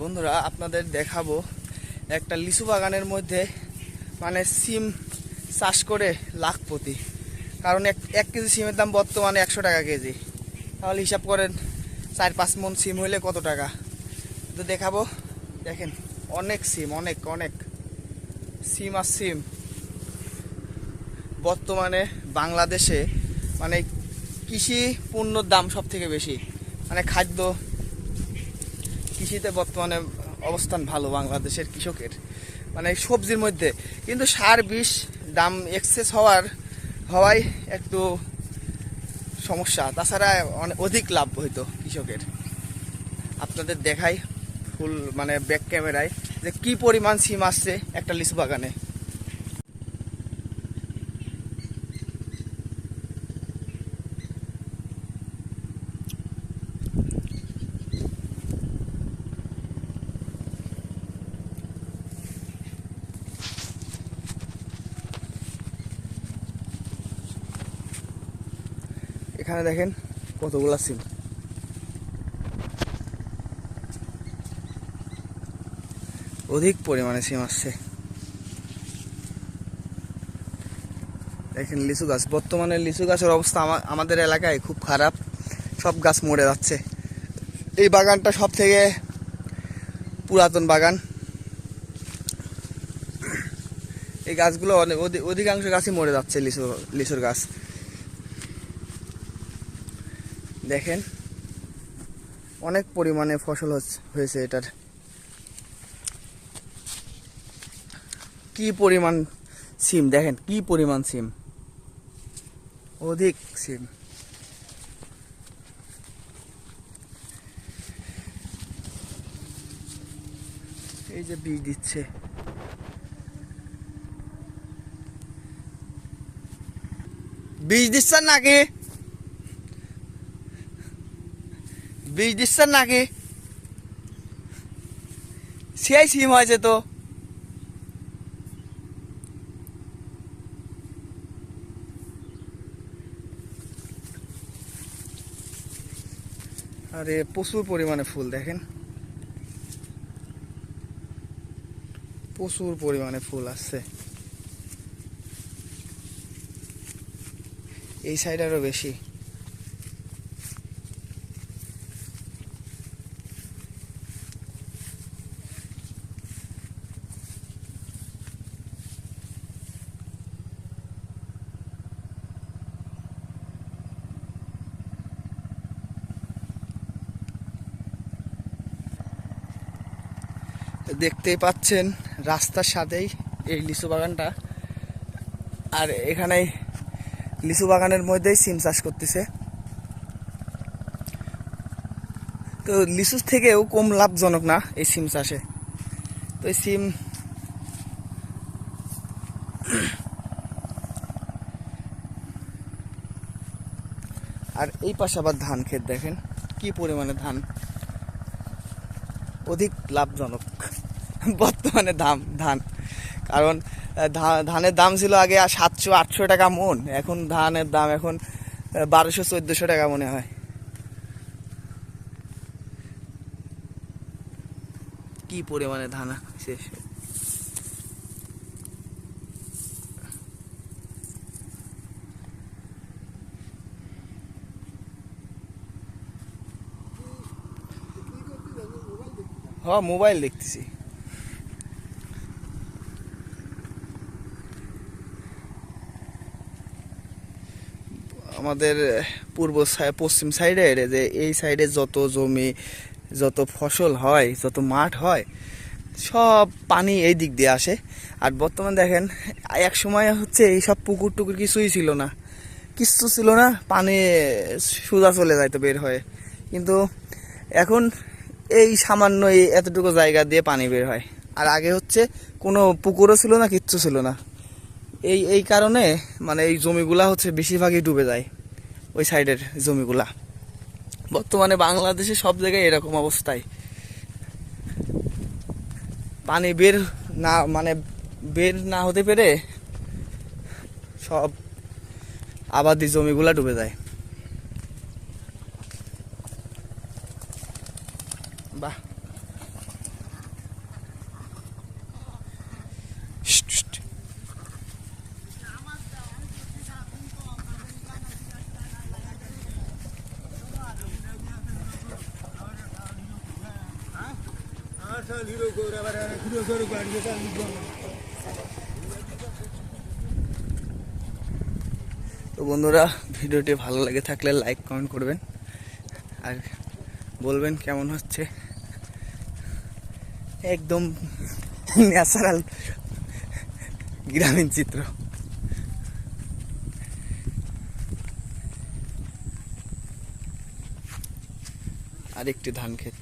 বন্ধুরা, আপনাদের দেখাবো একটা লিচু বাগানের মধ্যে মানে সিম চাষ করে লাখপতি কারণ এক এক কেজি সিমের দাম বর্তমানে একশো টাকা কেজি। তাহলে হিসাব করেন, চার পাঁচ মন সিম হইলে কত টাকা? তো দেখাবো, দেখেন, অনেক সিম, অনেক অনেক। সিম আর সিম। বর্তমানে বাংলাদেশে মানে কৃষি পণ্যর দাম সব থেকে বেশি। মানে খাদ্য কৃষিতে বর্তমানে অবস্থান ভালো বাংলাদেশের কৃষকের। মানে সবজির মধ্যে। কিন্তু সার, বিষ, দাম এক্সেস হওয়ার হওয়ায় একটু সমস্যা। তাছাড়া অনেক অধিক লাভ হইতো কৃষকের। আপনাদের দেখাই ফুল মানে ব্যাক ক্যামেরায় যে কি পরিমাণ সিম আসছে একটা লিচু বাগানে। এখানে দেখেন কতগুলা সিম। অধিক পরিমাণে সিম আসছে। দেখেন লিচু গাছ, বর্তমানে লিচু গাছের অবস্থা আমা- আমাদের এলাকায় খুব খারাপ। সব গাছ মরে যাচ্ছে। এই বাগানটা সব থেকে পুরাতন বাগান। এই গাছগুলো অনেক অধি- অধিকাংশ গাছই মরে যাচ্ছে লিচু, লিচুর গাছ। দেখেন, অনেক পরিমাণে ফসল হয়েছে এটার। কি পরিমাণ সিম, দেখেন, কি পরিমাণ সিম? অধিক সিম। এই যে বীজ দিচ্ছে। বীজ দিচ্ছেন নাকি? বীজ দিচ্ছেন নাকি? সেই সিম হয়েছে তো। আরে, প্রচুর পরিমাণে ফুল দেখেন। প্রচুর পরিমাণে ফুল আসছে। এই সাইড আরও বেশি। দেখতেই পাচ্ছেন রাস্তার সাথেই এই লিচু বাগানটা। আর এখানে লিচু বাগানের মধ্যেই সিম চাষ করতেছে। তো লিচুর থেকেও কম লাভজনক না এই সিম চাষে। তো এই সিম আর এই পাশে আবার ধান ক্ষেত দেখেন, কি পরিমাণে ধান। অধিক লাভজনক বর্তমানে দাম, ধান। কারণ ধানের দাম ছিল আগে সাতশো, আটশো টাকা মন। এখন ধানের দাম এখন বারোশো, চোদ্দশো টাকা মনে হয়। কি পরিমাণে ধান শেষ? হ মোবাইল দেখতেছি। আমাদের পূর্ব পশ্চিম সাইডের যে এই সাইডে যত জমি, যত ফসল হয়, যত মাঠ হয়, সব পানি এই দিক দিয়ে আসে। আর বর্তমান দেখেন, এক সময় হচ্ছে এই সব পুকুর টুকুর কিছুই ছিল না। কিচ্ছু ছিল না, পানি সোজা চলে যাইতো বের হয়ে। কিন্তু এখন এই সামান্য এই এতটুকু জায়গা দিয়ে পানি বের হয়। আর আগে হচ্ছে কোনো পুকুরও ছিল না, কিচ্ছু ছিল না। এই এই কারণে মানে এই জমিগুলা হচ্ছে বেশিরভাগই ডুবে যায়, ওই সাইডের জমিগুলা। বর্তমানে বাংলাদেশে সব জায়গায় এরকম অবস্থায়। পানি বের না মানে বের না হতে পেরে সব আবাদি জমিগুলা ডুবে যায়। বাহ তো বন্ধুরা ভিডিওটি ভালো লাগে থাকলে লাইক কমেন্ট করবেন। আর বলবেন কেমন হচ্ছে? একদম ন্যাচারাল গ্রামীণ চিত্র। আরেকটি ধান ক্ষেত